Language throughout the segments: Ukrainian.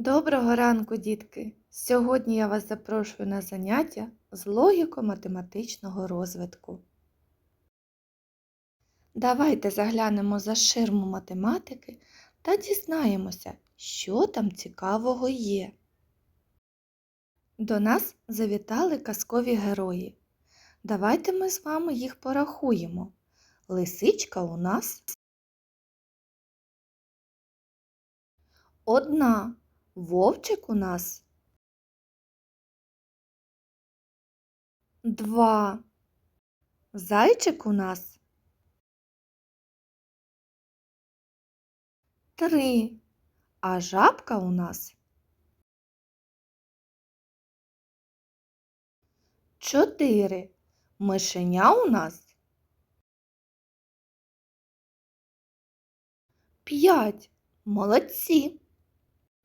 Доброго ранку, дітки! Сьогодні я вас запрошую на заняття з логіко-математичного розвитку. Давайте заглянемо за ширму математики та дізнаємося, що там цікавого є. До нас завітали казкові герої. Давайте ми з вами їх порахуємо. Лисичка у нас одна. Вовчик у нас два. Зайчик у нас три. А жабка у нас чотири. Мишеня у нас п'ять. Молодці.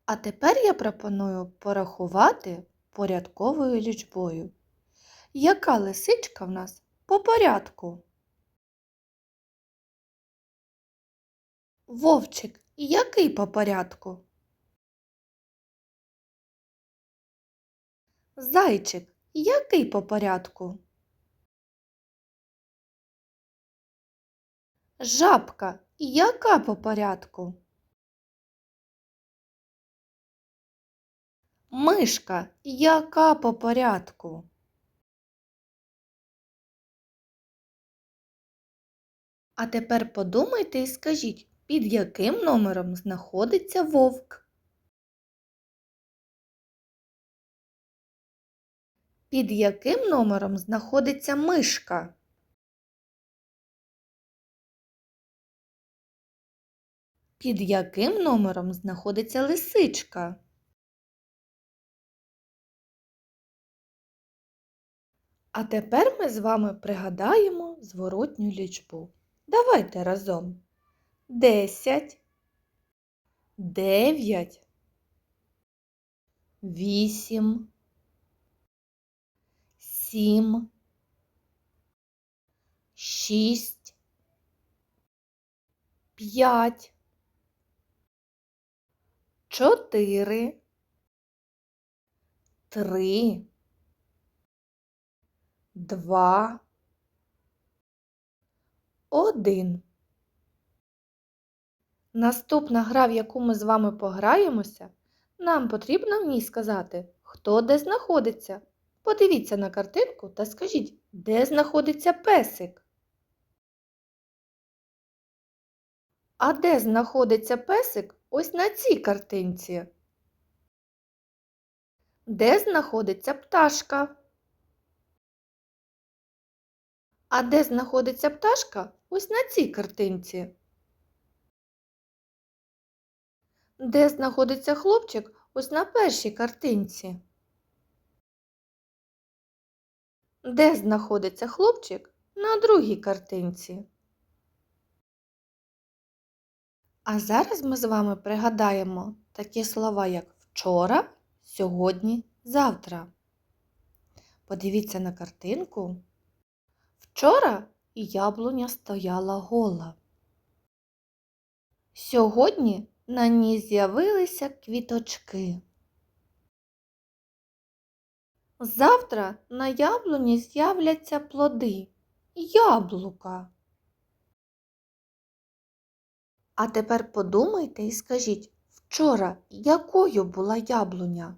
А тепер я пропоную порахувати порядковою лічбою. Яка лисичка в нас по порядку? Вовчик, який по порядку? Зайчик, який по порядку? Жабка, яка по порядку? Мишка, яка по порядку? А тепер подумайте і скажіть, під яким номером знаходиться вовк? Під яким номером знаходиться мишка? Під яким номером знаходиться лисичка? А тепер ми з вами пригадаємо зворотню лічбу. Давайте разом. Десять, дев'ять, вісім, сім, шість, п'ять, чотири, три два, один. Наступна гра, в яку ми з вами пограємося, нам потрібно в ній сказати, хто де знаходиться. Подивіться на картинку та скажіть, де знаходиться песик. А де знаходиться песик ось на цій картинці? Де знаходиться пташка? А де знаходиться пташка ось на цій картинці? Де знаходиться хлопчик ось на першій картинці? Де знаходиться хлопчик на другій картинці? А зараз ми з вами пригадаємо такі слова, як вчора, сьогодні, завтра. Подивіться на картинку. Вчора яблуня стояла гола. Сьогодні на ній з'явилися квіточки. Завтра на яблуні з'являться плоди яблука. А тепер подумайте і скажіть, вчора якою була яблуня?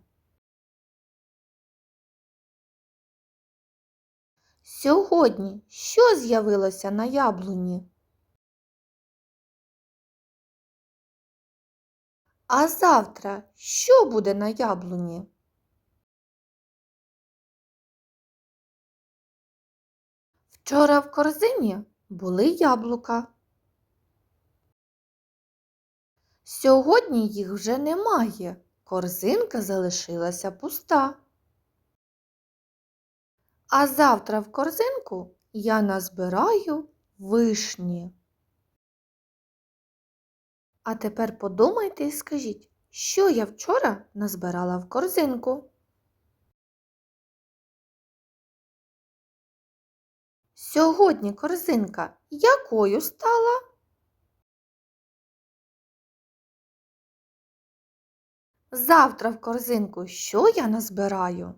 Сьогодні що з'явилося на яблуні? А завтра що буде на яблуні? Вчора в корзині були яблука. Сьогодні їх вже немає. Корзинка залишилася пуста. А завтра в корзинку я назбираю вишні. А тепер подумайте і скажіть, що я вчора назбирала в корзинку. Сьогодні корзинка якою стала? Завтра в корзинку що я назбираю?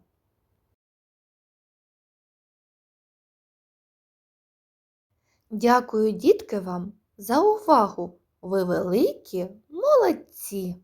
Дякую, дітки, вам за увагу. Ви великі молодці!